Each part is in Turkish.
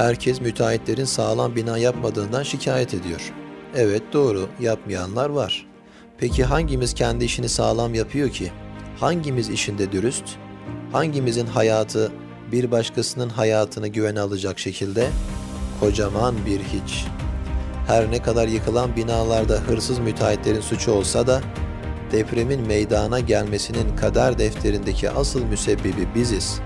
Herkes müteahhitlerin sağlam bina yapmadığından şikayet ediyor. Evet doğru, yapmayanlar var. Peki hangimiz kendi işini sağlam yapıyor ki? Hangimiz işinde dürüst? Hangimizin hayatı bir başkasının hayatını güvene alacak şekilde? Kocaman bir hiç. Her ne kadar yıkılan binalarda hırsız müteahhitlerin suçu olsa da depremin meydana gelmesinin kader defterindeki asıl müsebbibi biziz.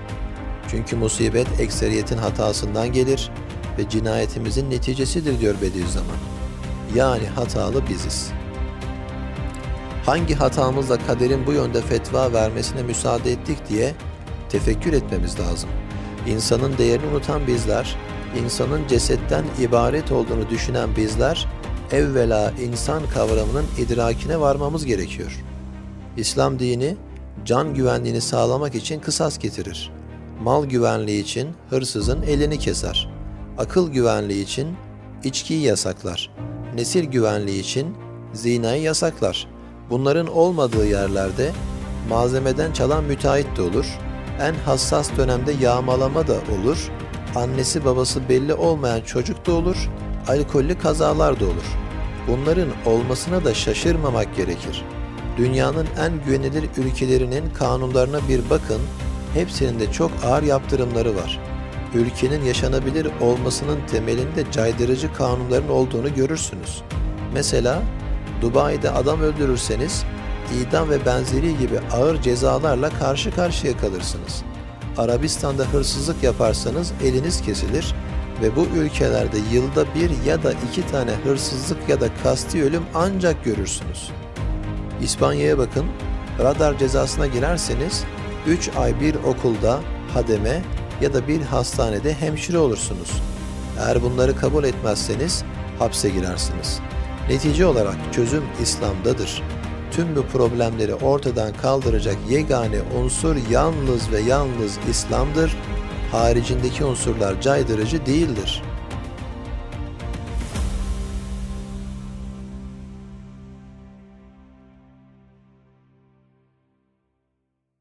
Çünkü musibet ekseriyetin hatasından gelir ve cinayetimizin neticesidir diyor Bediüzzaman. Yani hatalı biziz. Hangi hatamızla kaderin bu yönde fetva vermesine müsaade ettik diye tefekkür etmemiz lazım. İnsanın değerini unutan bizler, insanın cesetten ibaret olduğunu düşünen bizler, evvela insan kavramının idrakine varmamız gerekiyor. İslam dini can güvenliğini sağlamak için kısas getirir. Mal güvenliği için hırsızın elini keser. Akıl güvenliği için içkiyi yasaklar. Nesil güvenliği için zinayı yasaklar. Bunların olmadığı yerlerde malzemeden çalan müteahhit de olur. En hassas dönemde yağmalama da olur. Annesi babası belli olmayan çocuk da olur. Alkollü kazalar da olur. Bunların olmasına da şaşırmamak gerekir. Dünyanın en güvenilir ülkelerinin kanunlarına bir bakın. Hepsinin de çok ağır yaptırımları var. Ülkenin yaşanabilir olmasının temelinde caydırıcı kanunların olduğunu görürsünüz. Mesela Dubai'de adam öldürürseniz idam ve benzeri gibi ağır cezalarla karşı karşıya kalırsınız. Arabistan'da hırsızlık yaparsanız eliniz kesilir ve bu ülkelerde yılda bir ya da iki tane hırsızlık ya da kasti ölüm ancak görürsünüz. İspanya'ya bakın, radar cezasına girerseniz 3 ay bir okulda hademe ya da bir hastanede hemşire olursunuz. Eğer bunları kabul etmezseniz hapse girersiniz. Netice olarak çözüm İslam'dadır. Tüm bu problemleri ortadan kaldıracak yegane unsur yalnız ve yalnız İslam'dır. Haricindeki unsurlar caydırıcı değildir.''